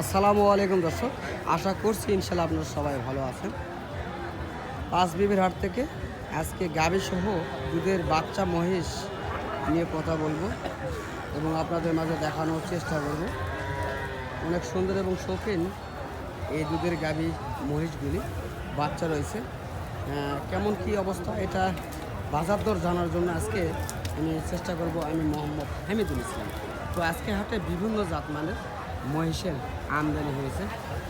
আসসালামু আলাইকুম দর্শক, আশা করছি ইনশাল্লাহ আপনারা সবাই ভালো আছেন। পাঁচ বিবির হাট থেকে আজকে গাভী সহ দুধের বাচ্চা মহিষ নিয়ে কথা বলব এবং আপনাদের মাঝে দেখানোর চেষ্টা করব। অনেক সুন্দর এবং শৌখিন এই দুধের গাভী মহিষগুলি, বাচ্চা রয়েছে। কেমন কি অবস্থা এটা বাজার দর জানার জন্য আজকে আমি চেষ্টা করব আমি মোহাম্মদ হামিদুল ইসলাম। তো আজকে হাটে বিভিন্ন জাতমানের মহিষের আমদানি হয়েছে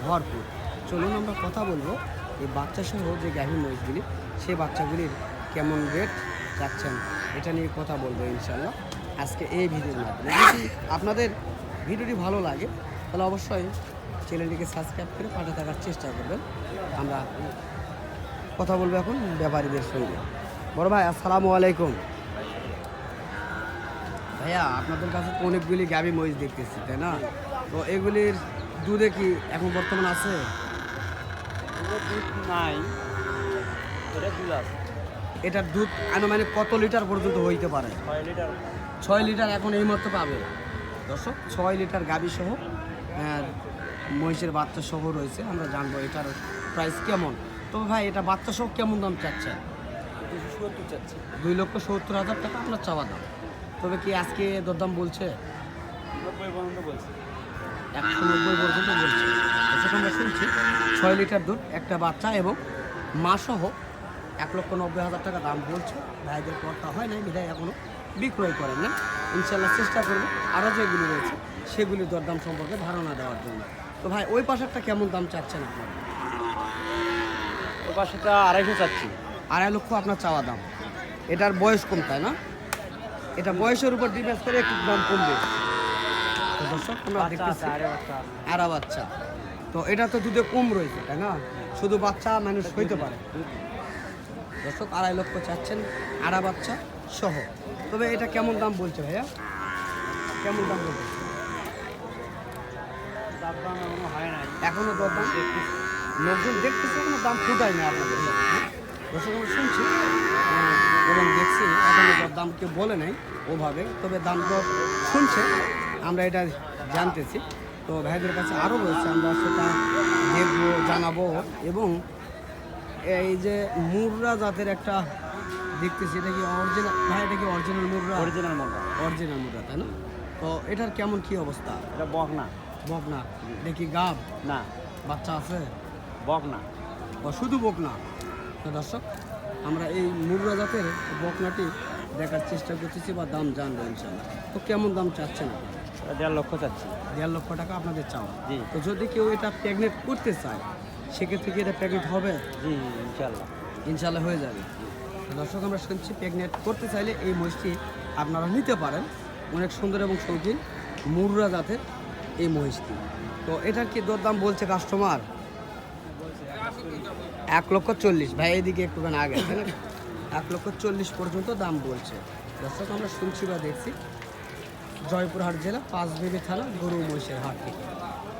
ভরপুর। চলুন আমরা কথা বলব এই বাচ্চা সহ যে গাভী মহিষগুলি, সেই বাচ্চাগুলির কেমন রেট যাচ্ছেন এটা নিয়ে কথা বলব ইনশাল্লাহ আজকে এই ভিডিওর মাধ্যমে। যদি আপনাদের ভিডিওটি ভালো লাগে, তাহলে অবশ্যই চ্যানেলটিকে সাবস্ক্রাইব করে পাঠে থাকার চেষ্টা করবেন। আমরা কথা বলব এখন ব্যাপারীদের সঙ্গে। বড় ভাই, আসসালামু আলাইকুম। ভাইয়া, আপনাদের কাছে অনেকগুলি গাভী মহিষ দেখতেছি, তাই না? তো এগুলির দুধে কি এখন বর্তমান আছে? দুধ নাই। এটা দুধ আছে এটার দুধ আনুমানিক কত লিটার পর্যন্ত হইতে পারে? ছয় লিটার। ছয় লিটার এখন এই মতো পাবে। দর্শক ছয় লিটার গাভী সহ আহ, মহিষের বাচ্চা সহ রয়েছে। আমরা জানব এটার প্রাইস কেমন। তবে ভাই এটা বাচ্চা সহ কেমন দাম চাচ্ছেন চাচ্ছি। দুই লক্ষ সত্তর হাজার টাকা আপনার চাওয়া দাম। তবে কি আজকে দরদাম বলছে? নব্বই পর্যন্ত বলছি। একশো নব্বই পর্যন্ত বলছে। দর্শক আমরা শুনছি ছয় লিটার দুধ একটা বাচ্চা এবং মা সহ এক লক্ষ নব্বই হাজার টাকা দাম বলছে। ভাইদের পরটা হয় নাই বিধায় এখনও বিক্রয় করেন না ইনশাল্লাহ চেষ্টা করব আরও যেগুলি রয়েছে সেগুলির দরদাম সম্পর্কে ধারণা দেওয়ার জন্য। তো ভাই ওই পাশেরটা কেমন দাম চাচ্ছেন আপনার? ওই পাশেটা আড়াইশো চাচ্ছি। আড়াই লক্ষ আপনার চাওয়া দাম। এটার বয়স কম তাই না? এটা বয়সের উপর ডিপেন্ড করে একটু দাম কমবে। দর্শক আমরা বাচ্চা দেখতেছি। আরে বাচ্চা তো এটা তো দুধে কম রয়েছে তাই না? শুধু বাচ্চা মানুষ হইতে পারে। দর্শক আড়াই লক্ষ চাচ্ছেন আড়া বাচ্চা সহ। তবে এটা কেমন দাম বলছে ভাইয়া? কেমন দাম বলছে? এখনও এখনও দরদাম লোকজন দেখতেছে কোনো দাম ফুটাই না আপনাদের দর্শক আমরা শুনছি এবং দেখছি এখনও দাম কেউ বলে নাই ওভাবে তবে দাম তো শুনছে। আমরা এটা জানতেছি। তো ভাইদের কাছে আরও রয়েছে আমরা সেটা দেখব জানাব। এবং এই যে মুররা জাতের একটা দেখতেছি এটা কি অরিজিনাল ভাই এটা কি অরিজিনাল মুররা? অরিজিনাল মোটা অরিজিনাল মুররা তাই না? তো এটার কেমন কি অবস্থা? এটা বক না বকনা দেখি গাব? না। বাচ্চা আছে? বক না ও শুধু বকনা? তো দর্শক আমরা এই মুররা জাতের বকনাটি দেখার চেষ্টা করতেছি বা দাম জানব ইনশাল্লাহ তো কেমন দাম চাচ্ছেন আপনারা? দেড় লক্ষ চাচ্ছি। দেড় লক্ষ টাকা আপনাদের চাওয়া। জি। তো যদি কেউ এটা প্রেগনেন্ট করতে চায় সেক্ষেত্রে কি এটা প্রেগনেন্ট হবে? জি ইনশাল্লাহ ইনশাল্লাহ হয়ে যাবে। দর্শক আমরা শুনছি প্রেগনেন্ট করতে চাইলে এই মহিষটি আপনারা নিতে পারেন। অনেক সুন্দর এবং শৌখিন মুররা জাতের এই মহিষটি। তো এটার কি দরদাম বলছে কাস্টমার এক লক্ষ চল্লিশ। ভাই এদিকে একটুখানি আগে এক লক্ষ চল্লিশ পর্যন্ত দাম বলছে। দর্শক আমরা শুনছি বা দেখছি। জয়পুরহাট জেলা পাঁচবিবি থানা গরু মহিষের হাট থেকে।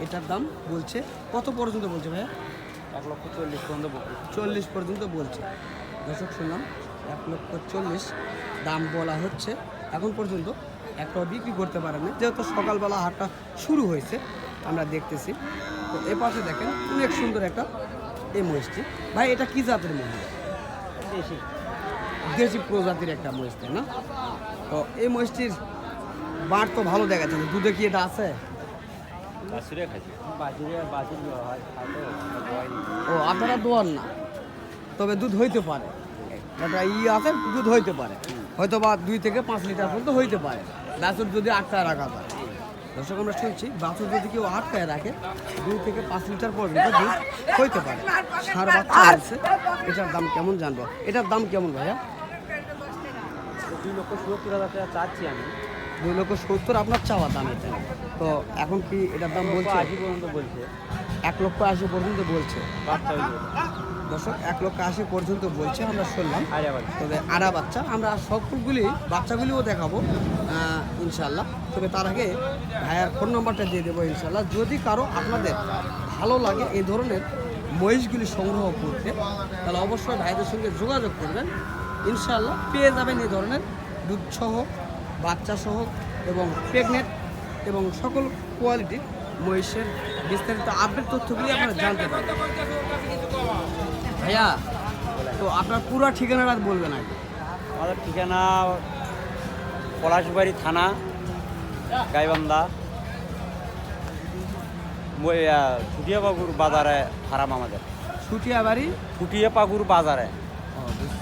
এটার দাম বলছে কত পর্যন্ত বলছে ভাইয়া? এক লক্ষ চল্লিশ পর্যন্ত চল্লিশ পর্যন্ত বলছে। দর্শক শুনলাম এক লক্ষ চল্লিশ। দাম বলা হচ্ছে এখন পর্যন্ত একটা বিক্রি করতে পারেন। যেহেতু সকালবেলা হাটটা শুরু হয়েছে আমরা দেখতেছি। তো এ পাশে দেখেন অনেক সুন্দর একটা এই মহিষটি। ভাই এটা কি জাতের মহিষ? বেশি দেশি প্রজাতির একটা মহিষ তাই না? তো এই মহিষটির বাঁট তো ভালো দেখা যাচ্ছে দুধে কি এটা আছে? ও আপনারা দোয়ান না। তবে দুধ হইতে পারে। একটা ই আছে দুধ হইতে পারে। হয়তো বা দুই থেকে পাঁচ লিটার পর্যন্ত হইতে পারে। বাছুর যদি আটকায় রাখা যায়। দর্শক আমরা শুনছি বাছুর যদি কেউ আটকায় রাখে দুই থেকে পাঁচ লিটার পর্যন্ত দুধ হইতে পারে। সার বাচ্চা আছে। এটার দাম কেমন জানব? এটার দাম কেমন ভাইয়া? দুই লক্ষ সত্তর হাজার টাকা চাচ্ছি আমি। দুই লক্ষ সত্তর আপনার চাওয়া দাম এটা। তো এখন কি এটার দাম বলছে? আশি পর্যন্ত বলছে। এক লক্ষ আশি পর্যন্ত বলছে। দর্শক এক লক্ষ আশি পর্যন্ত বলছে আমরা শুনলাম। তবে আড়া বাচ্চা আমরা সবগুলি বাচ্চাগুলিও দেখাবো ইনশাল্লাহ তবে তার আগে ভাইয়ার ফোন নাম্বারটা দিয়ে দেবো ইনশাল্লাহ যদি কারও আপনাদের ভালো লাগে এই ধরনের মহিষগুলি সংগ্রহ করতে তাহলে অবশ্যই ভাইদের সঙ্গে যোগাযোগ করবেন। ইনশাল্লাহ পেয়ে যাবেন এই ধরনের দুধসহ বাচ্চা সহ এবং প্রেগনেন্ট এবং সকল কোয়ালিটির মহিষের বিস্তারিত আপডেট তথ্যগুলি আপনারা জানতে পারবেন। ভাইয়া তো আপনার পুরো ঠিকানাটা বলবেন আগে। আমাদের ঠিকানা পলাশবাড়ি থানা গাইবান্ধা। ছুটিয়াপাগুর বাজারে হারাম আমাদের। ছুটিয়াবাড়ি? ছুটিয়াপাগুর বাজারে।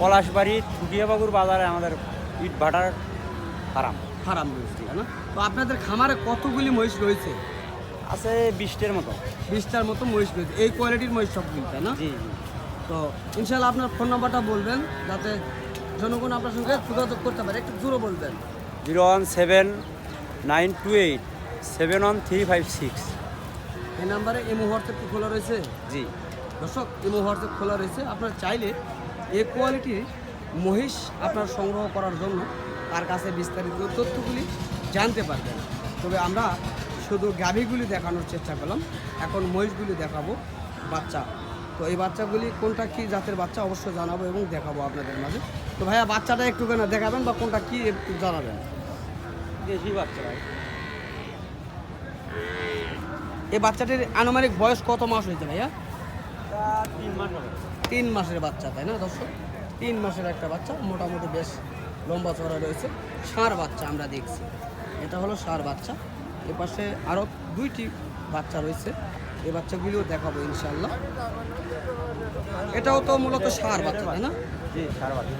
পলাশবাড়ি ছুটিয়াপাগুর বাজারে আমাদের ইট ভাটার হারাম। হারাম ঠিক না তো আপনাদের খামারে কতগুলি মহিষ রয়েছে? আছে বিশটের মতো। বিশটার মতো মহিষ রয়েছে। এই কোয়ালিটির মহিষ সবগুলি তাই না? জি জি। তো ইনশাল্লাহ আপনার ফোন নাম্বারটা বলবেন যাতে জনগণ আপনার সঙ্গে যোগাযোগ করতে পারে। একটু জোরে বলবেন। Zero one seven nine two eight seven one three five six. এই নাম্বারে ইমো হোয়াটসঅ্যাপ কি খোলা রয়েছে? জি। দর্শক ইমো হোয়াটসঅ্যাপ খোলা রয়েছে। আপনার চাইলে এই কোয়ালিটির মহিষ আপনার সংগ্রহ করার জন্য তার কাছে বিস্তারিত তথ্যগুলি জানতে পারবেন। তবে আমরা শুধু গাভীগুলি দেখানোর চেষ্টা করলাম এখন মহিষগুলি দেখাবো বাচ্চা। তো এই বাচ্চাগুলি কোনটা কি জাতের বাচ্চা অবশ্যই জানাব এবং দেখাবো আপনাদের মাঝে। তো ভাইয়া বাচ্চাটা একটু কেন দেখাবেন বা কোনটা কি একটু জানাবেন? বেশি বাচ্চা ভাই। এই বাচ্চাটির আনুমানিক বয়স কত মাস হয়েছে ভাইয়া? তা তিন মাস তিন মাসের বাচ্চা তাই না দর্শক? তিন মাসের একটা বাচ্চা মোটামুটি বেশ লম্বা চড়া রয়েছে। ষাঁড় বাচ্চা আমরা দেখছি। এটা হলো সার বাচ্চা। এ পাশে আরও দুইটি বাচ্চা রয়েছে। এ বাচ্চাগুলিও দেখাবো ইনশাল্লাহ এটাও তো মূলত ষাঁড় বাচ্চা তাই না? বাচ্চা।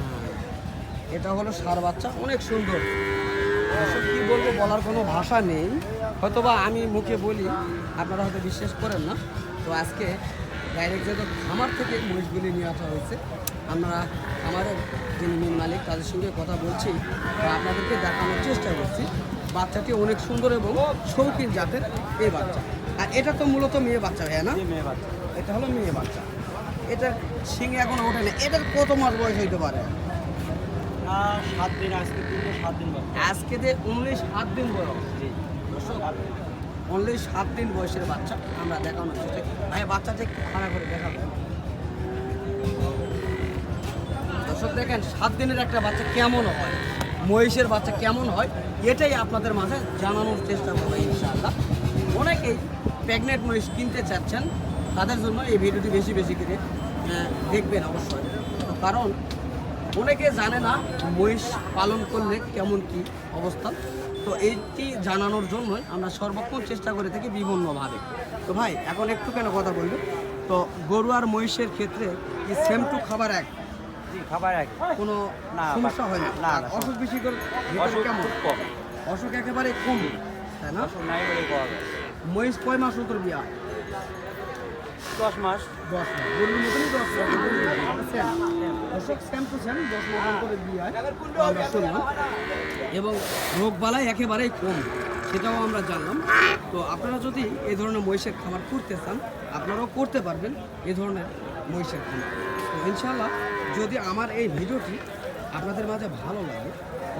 এটা হলো ষাঁড় বাচ্চা। অনেক সুন্দর। দর্শক কী বলব বলার কোনো ভাষা নেই। হয়তোবা আমি মুখে বলি আপনারা হয়তো বিশ্বাস করেন না। তো আজকে ডাইরেক্ট যেহেতু খামার থেকে মহিষগুলি নিয়ে আসা হয়েছে আমরা আমাদের যিনি মেন মালিক তাদের সঙ্গে কথা বলছি বা আপনাদেরকে দেখানোর চেষ্টা করছি। বাচ্চাটি অনেক সুন্দর এবং শৌখিন জাতের এই বাচ্চা। আর এটা তো মূলত মেয়ে বাচ্চা ভাইয়া না? মেয়ে বাচ্চা। এটা হলো মেয়ে বাচ্চা। এটা শিঙে এখন ওঠে না এটার কত মাস বয়স হইতে পারে? সাত দিন আজকে সাত দিন আজকে যে অনলি সাত দিন বয়স। জি অনলি সাত দিন বয়সের বাচ্চা। আমরা দেখানোর চেষ্টা। ভাই বাচ্চাটা একটু খাড়া করে দেখাবেন দর্শক, দেখেন, সাত দিনের একটা বাচ্চা কেমন হয়? মহিষের বাচ্চা কেমন হয়? এটাই আপনাদের মাঝে জানানোর চেষ্টা করব ইনশাআল্লাহ। অনেকেই প্রেগনেন্ট মহিষ কিনতে চাচ্ছেন। তাদের জন্য এই ভিডিওটি বেশি বেশি করে দেখবেন অবশ্যই। কারণ, অনেকে জানে না মহিষ পালন করলে কেমন কি অবস্থা। তো এইটি জানানোর জন্যই আমরা সর্বক্ষণ চেষ্টা করে থাকি বিভিন্নভাবে তো ভাই এখন একটু কেন কথা বলব তো গরু আর মহিষের ক্ষেত্রে কি সেম টু খাবার এক? খাবার এক। কোনো সমস্যা হয় না? অসুখ বেশি করে অসুখ কেমন? অসুখ একেবারে কম তাই না? মহিষ কয় মাস অন্তর বিয়া? দশ মাস। দশ মাস। গরুর মতনই দশ মাস। বিয়ে হয়। আমরা শুনলাম। এবং রোগ বালাই একেবারেই কম, সেটাও আমরা জানলাম। তো আপনারা যদি এই ধরনের মহিষের খাবার করতে চান, আপনারাও করতে পারবেন এ ধরনের মহিষের খাবার তো ইনশাল্লাহ যদি আমার এই ভিডিওটি আপনাদের মাঝে ভালো লাগে,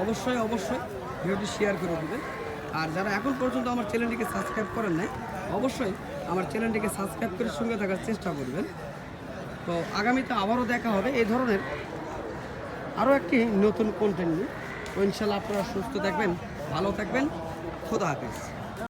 অবশ্যই অবশ্যই ভিডিওটি শেয়ার করে দেবেন। আর যারা এখন পর্যন্ত আমার চ্যানেলটিকে সাবস্ক্রাইব করেন নাই, অবশ্যই আমার চ্যানেলটিকে সাবস্ক্রাইব করে সঙ্গে থাকার চেষ্টা করবেন। তো আগামীতে আবারও দেখা হবে। এই ধরনের আরও একটি নতুন কন্টেন্ট নিয়ে। ইনশাল্লাহ আপনারা সুস্থ থাকবেন, ভালো থাকবেন। খোদা হাফিজ।